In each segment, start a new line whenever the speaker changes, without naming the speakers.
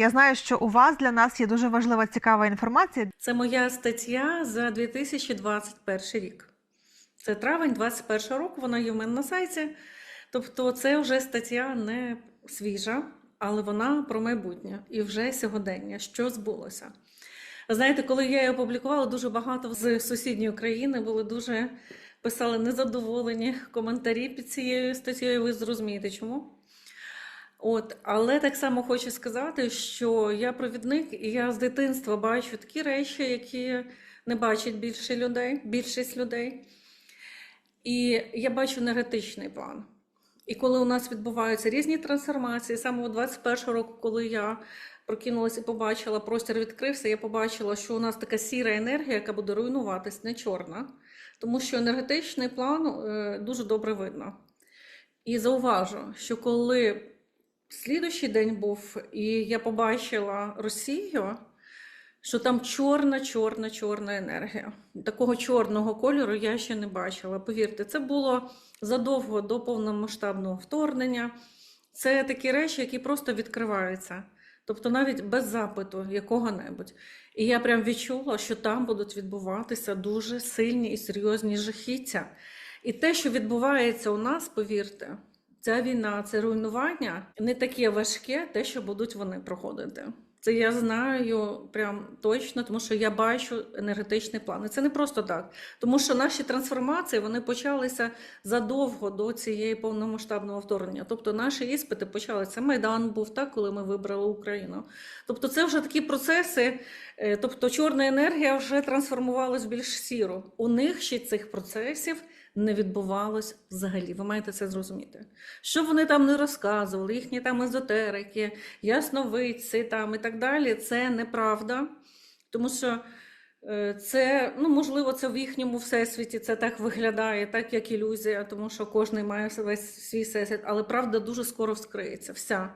Я знаю, що у вас для нас є дуже важлива цікава інформація.
Це моя стаття за 2021 рік. Це травень 2021 року, вона є в мене на сайті. Тобто, це вже стаття не свіжа, але вона про майбутнє і вже сьогодення, що збулося. Знаєте, коли я її опублікувала, дуже багато з сусідньої країни були дуже писали незадоволені коментарі під цією статтєю. Ви зрозумієте чому? От, але так само хочу сказати, що я провідник, і я з дитинства бачу такі речі, які не бачать більше людей, більшість людей. І я бачу енергетичний план. І коли у нас відбуваються різні трансформації, саме у 21 року, коли я прокинулася і побачила, простір відкрився, я побачила, що у нас така сіра енергія, яка буде руйнуватись, не чорна, тому що енергетичний план е, дуже добре видно. І зауважу, що коли слідущий день був, і я побачила Росію, що там чорна, чорна, чорна енергія. Такого чорного кольору я ще не бачила. Повірте, це було задовго до повномасштабного вторгнення. Це такі речі, які просто відкриваються. Тобто навіть без запиту якого-небудь. І я прям відчула, що там будуть відбуватися дуже сильні і серйозні жахіття. І те, що відбувається у нас, повірте, ця війна, це руйнування не таке важке, те, що будуть вони проходити. Це я знаю прям точно, тому що я бачу енергетичний план. І це не просто так. Тому що наші трансформації вони почалися задовго до цієї повномасштабного вторгнення. Тобто наші іспити почалися. Майдан був так, коли ми вибрали Україну. Тобто, це вже такі процеси. е, Тобто, чорна енергія вже трансформувалась більш сіру. У них ще цих процесів не відбувалось взагалі. Ви маєте це зрозуміти. Що вони там не розказували, їхні там езотерики, ясновидці там і так далі, це неправда. Тому що е, це, ну, можливо, це в їхньому всесвіті це так виглядає, так як ілюзія, тому що кожен має весь свій всесвіт, але правда дуже скоро вскриється. Вся.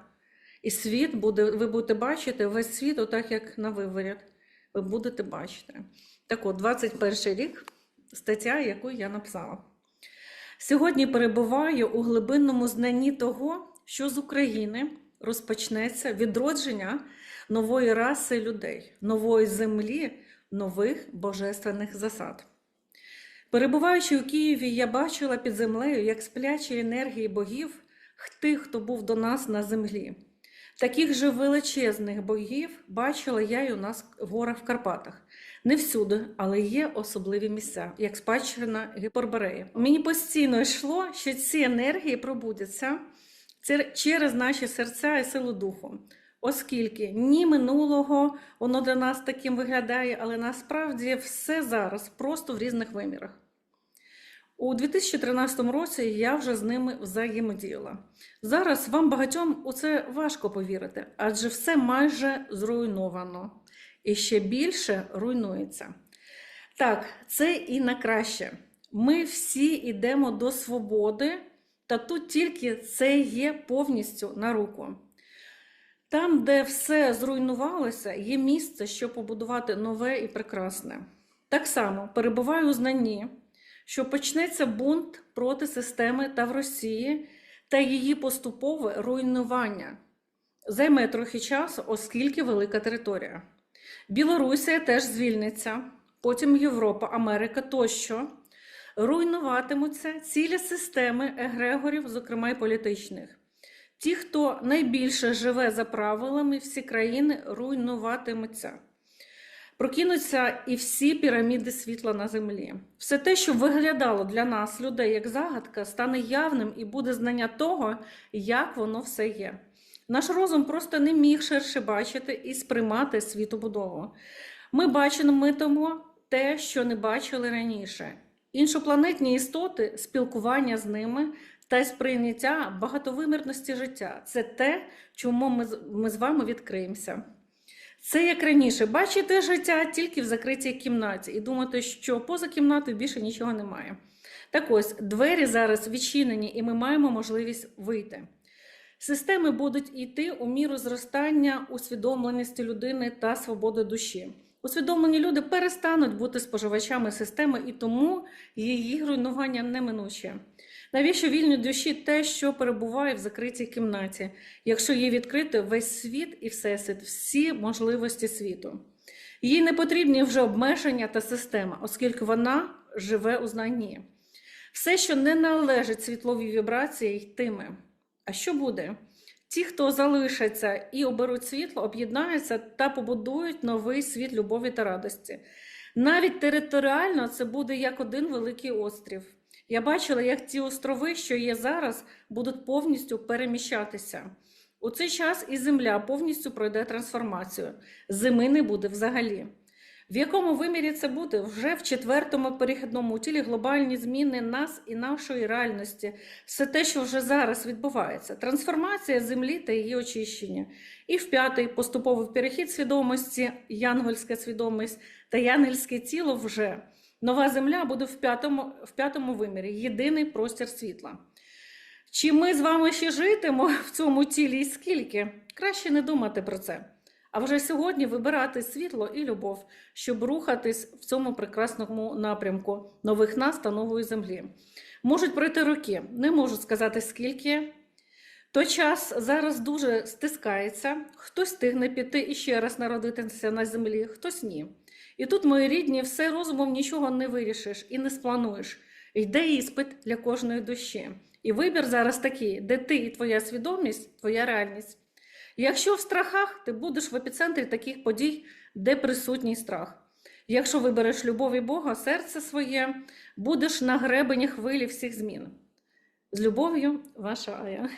І світ буде, ви будете бачити весь світ, отак як на виворіт. Ви будете бачити. Так от, 21 рік, стаття, яку я написала. Сьогодні перебуваю у глибинному знанні того, що з України розпочнеться відродження нової раси людей, нової землі, нових божественних засад. Перебуваючи у Києві, я бачила під землею, як сплячі енергії богів тих, хто був до нас на землі. Таких же величезних богів бачила я й у нас в горах в Карпатах. Не всюди, але є особливі місця, як спадщина Гіпербореї. Мені постійно йшло, що ці енергії пробудяться через наші серця і силу духу. Оскільки ні минулого воно для нас таким виглядає, але насправді все зараз просто в різних вимірах. У 2013 році я вже з ними взаємодіяла. Зараз вам багатьом у це важко повірити, адже все майже зруйновано і ще більше руйнується. Так, це і на краще. Ми всі йдемо до свободи, та тут тільки це є повністю на руку. Там, де все зруйнувалося, є місце, щоб побудувати нове і прекрасне. Так само перебуваю у знанні, що почнеться бунт проти системи та в Росії та її поступове руйнування. Займе трохи часу, оскільки велика територія. Білорусія теж звільниться, потім Європа, Америка тощо. Руйнуватимуться цілі системи егрегорів, зокрема й політичних. Ті, хто найбільше живе за правилами, всі країни руйнуватимуться. Прокинуться і всі піраміди світла на землі. Все те, що виглядало для нас, людей, як загадка, стане явним і буде знання того, як воно все є. Наш розум просто не міг ширше бачити і сприймати світобудову. Ми бачимо те, що не бачили раніше. Іншопланетні істоти, спілкування з ними та й сприйняття багатовимірності життя це те, чому ми, з- ми з вами відкриємося. Це як раніше, бачите життя тільки в закритій кімнаті і думати, що поза кімнатою більше нічого немає. Так ось, двері зараз відчинені, і ми маємо можливість вийти. Системи будуть йти у міру зростання усвідомленості людини та свободи душі. Усвідомлені люди перестануть бути споживачами системи, і тому її руйнування неминуче. Навіщо вільній душі те, що перебуває в закритій кімнаті, якщо їй відкрито весь світ і всесвіт, всі можливості світу? Їй не потрібні вже обмеження та система, оскільки вона живе у знанні. Все, що не належить світловій вібрації, йтиме. А що буде? Ті, хто залишаться і оберуть світло, об'єднаються та побудують новий світ любові та радості. Навіть територіально це буде як один великий острів. Я бачила, як ті острови, що є зараз, будуть повністю переміщатися. У цей час і земля повністю пройде трансформацію. Зими не буде взагалі. В якому вимірі це буде? Вже в четвертому перехідному тілі глобальні зміни нас і нашої реальності, все те, що вже зараз відбувається, трансформація землі та її очищення. І в п'ятий поступовий перехід свідомості, янгольська свідомість та янгельське тіло вже. Нова земля буде в п'ятому, в п'ятому вимірі, єдиний простір світла. Чи ми з вами ще житимо в цьому тілі і скільки? Краще не думати про це. А вже сьогодні вибирати світло і любов, щоб рухатись в цьому прекрасному напрямку нових нас та нової землі. Можуть пройти роки, не можу сказати скільки. Той час зараз дуже стискається, хтось стигне піти і ще раз народитися на землі, хтось ні. І тут, мої рідні, все розумом нічого не вирішиш і не сплануєш. Йде іспит для кожної душі. І вибір зараз такий, де ти і твоя свідомість, твоя реальність. Якщо в страхах, ти будеш в епіцентрі таких подій, де присутній страх. Якщо вибереш любов і Бога, серце своє, будеш на гребені хвилі всіх змін. З любов'ю, ваша Ая.